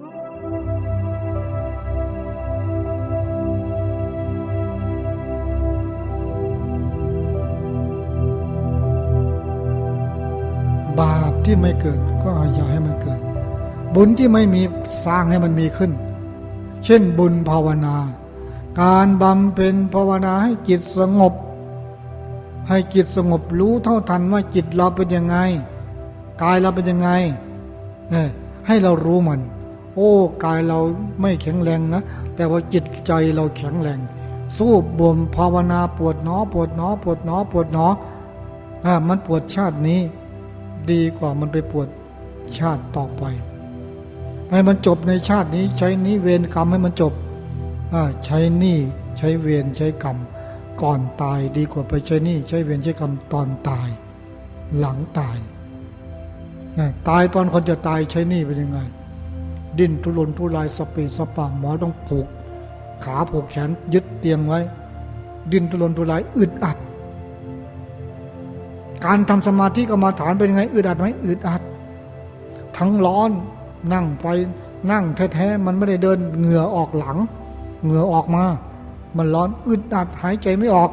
บาปที่ไม่เกิดก็อย่าให้มันเกิด บุญที่ไม่มีสร้างให้มันมีขึ้น เช่นบุญภาวนา การบำเพ็ญภาวนาให้จิตสงบ ให้จิตสงบรู้เท่าทันว่าจิตเราเป็นยังไง กายเราเป็นยังไงเนี่ยให้เรารู้มัน โอ้กายเราไม่แข็งแรงนะ แต่ว่าจิตใจเราแข็งแรง สู้บ่มภาวนาปวดหนอ ปวดหนอ ปวดหนอ ปวดหนออ่ามันปวดชาตินี้ ดีกว่ามันไปปวดชาติต่อไป ให้มันจบในชาตินี้ ใช้นี้เวรกรรมให้มันจบอ่าใช้นี้ใช้เวรใช้กรรมก่อนตายดีกว่าไปใช้นี้ใช้เวรใช้กรรมตอนตาย หลังตายตายตอนคนจะตายใช้นี้เป็นยังไง ดิ้นทุรนทุรายสเปรสปะหมอต้องผูก ขาผูกแขนยึดเตียงไว้ ดิ้นทุรนทุรายอึดอัด การทำสมาธิกรรมาฐานเป็นยังไงอึดอัดไหมอึดอัด ทั้งร้อนนั่งไปนั่งแท้ๆมันไม่ได้เดินเหงื่อออกหลัง เหงื่อออกมา มันร้อนอึดอัดหายใจไม่ออก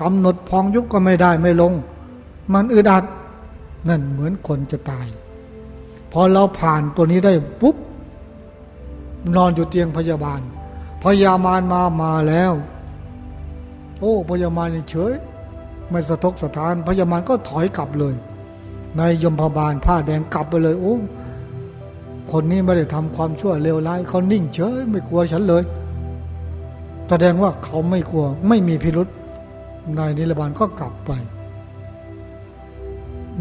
กำหนดพองยุบก็ไม่ได้ไม่ลง มันอึดอัดนั่นเหมือนคนจะตาย พอเราผ่านตัวนี้ได้ปุ๊บ นอนอยู่เตียงพยาบาล พยาบาลมามาแล้ว โอ้พยาบาลเฉย ไม่สะทกสะทาน พยาบาลก็ถอยกลับเลย ในยมพบาลผ้าแดงกลับไปเลยโอ้คนนี้ไม่ได้ทำความชั่วเลวร้ายเขานิ่งเฉยไม่กลัวฉันเลย แสดงว่าเขาไม่กลัว ไม่มีพิรุษนายนิรบาลก็กลับไป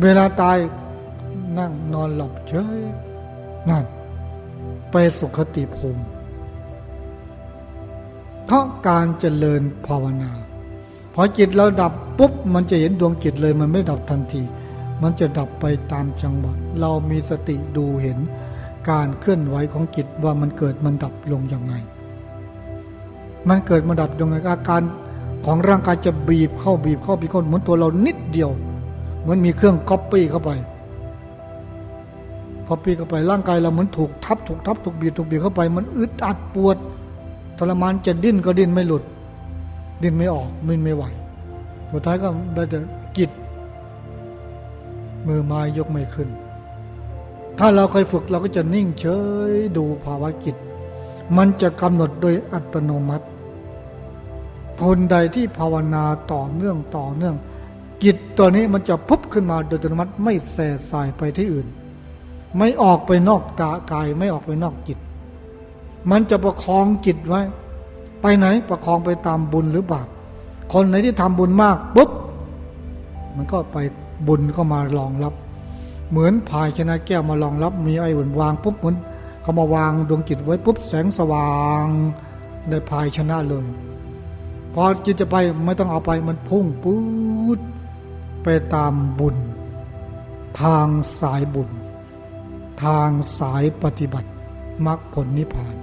เวลาตายนั่งนอนหลับเฉยนั่น ไปสุขติภูมิ เพราะการเจริญภาวนาพอจิตเราดับปุ๊บมันจะเห็นดวงจิตเลยมันไม่ดับทันที มันจะดับไปตามจังหวะเรามีสติดูเห็นการเคลื่อนไหวของจิตว่ามันเกิดมันดับลงยังไง มันเกิดมันดับยังไงอาการของร่างกายจะบีบเข้าบีบเข้าบีบเข้าเหมือนตัวเรานิดเดียว เหมือนมีเครื่องก๊อปปี้เข้าไป ก๊อปีเข้าไปร่างกายเราเหมือนถูกทับถูกทับถูกบีบถูกบีบเข้าไป มันอึดอัดปวดทรมานจะดิ้นก็ดิ้นไม่หลุด ดิ้นไม่ออกมันไม่ไหวสุดท้ายก็ได้แต่กิดมือไม้ยกไม่ขึ้น ถ้าเราเคยฝึกเราก็จะนิ่งเฉยดูภาวะจิตมันจะกำหนดโดยอัตโนมัติคนใดที่ภาวนาต่อเนื่องต่อเนื่องจิตตัวนี้มันจะพุบขึ้นมาโดยอัตโนมัติไม่แส่สายไปที่อื่น ไม่ออกไปนอกตากายไม่ออกไปนอกจิต มันจะประคองจิตไว้ ไปไหนประคองไปตามบุญหรือบาปคนไหนที่ทำบุญมากปุ๊บมันก็ไปบุญก็มารองรับ เหมือนภายชนะแก้วมารองรับ มีไอ้หุ่นวางปุ๊บเหมือนเขามาวางดวงจิตไว้ปุ๊บแสงสว่างในภายชนะเลยพอจิตจะไปไม่ต้องเอาไปมันพุ่งปื๊ดไปตามบุญ ทางสายบุญ ทางสายปฏิบัติมรรคผลนิพพาน